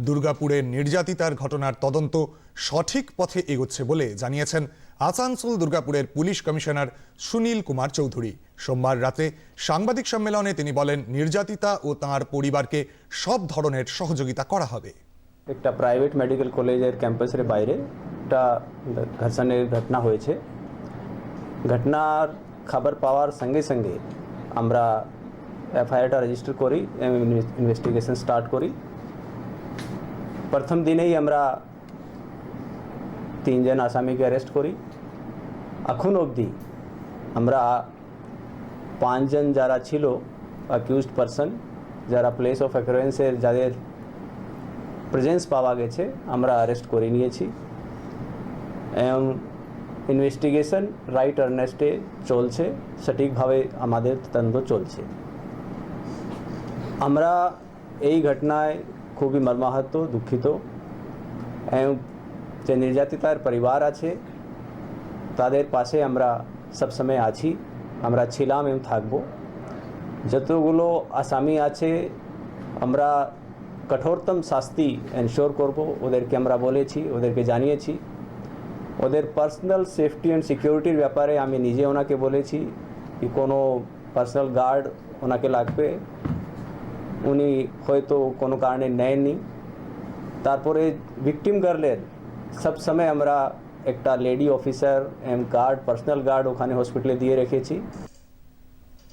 দুর্গাপুরের নির্যাতিতার ঘটনার তদন্ত সঠিক পথে এগোচ্ছে বলে জানিয়েছেন আসানসোল দুর্গাপুরের পুলিশ কমিশনার সুনীল কুমার চৌধুরী। সোমবার রাতে সাংবাদিক সম্মেলনে তিনি বলেন, নির্যাতিতা ও তাঁর পরিবারকে সব ধরনের সহযোগিতা করা হবে। একটা প্রাইভেট মেডিকেল কলেজের ক্যাম্পাসের বাইরে একটা ধর্ষণের ঘটনা হয়েছে। ঘটনার খবর পাওয়ার সঙ্গে সঙ্গে আমরা এফআইআরটা রেজিস্টার করি ইনভেস্টিগেশন স্টার্ট করি। প্রথম দিনেই আমরা তিনজন আসামিকে অ্যারেস্ট করি এখন অবধি আমরা পাঁচজন যারা ছিল অ্যাকিউজড পারসন যারা প্লেস অফ অ্যাকুরেন্সের যাদের প্রেজেন্স পাওয়া গেছে আমরা অ্যারেস্ট করে নিয়েছি এবং ইনভেস্টিগেশন রাইট আর্নেস্টে চলছে সঠিকভাবে আমাদের তদন্ত চলছে আমরা এই ঘটনায় খুবই মর্মাহত, দুঃখিত। এবং যে নির্যাতিতার পরিবার আছে, তাদের পাশে আমরা সবসময় আছি, আমরা ছিলাম এবং থাকব। যতগুলো আসামি আছে, আমরা কঠোরতম শাস্তি এনশোর করব। ওদেরকে আমরা বলেছি, ওদেরকে জানিয়েছি। ওদের পার্সোনাল সেফটি অ্যান্ড সিকিউরিটির ব্যাপারে আমি নিজে ওনাকে বলেছি, কি কোনো পার্সোনাল গার্ড ওনাকে লাগবে। উনি হয়তো কোনো কারণে নেয়নি তারপরে ভিকটিম গার্লের সবসময় আমরা একটা লেডি অফিসার, এম গার্ড, পার্সোনাল গার্ড ওখানে হসপিটালে দিয়ে রেখেছি।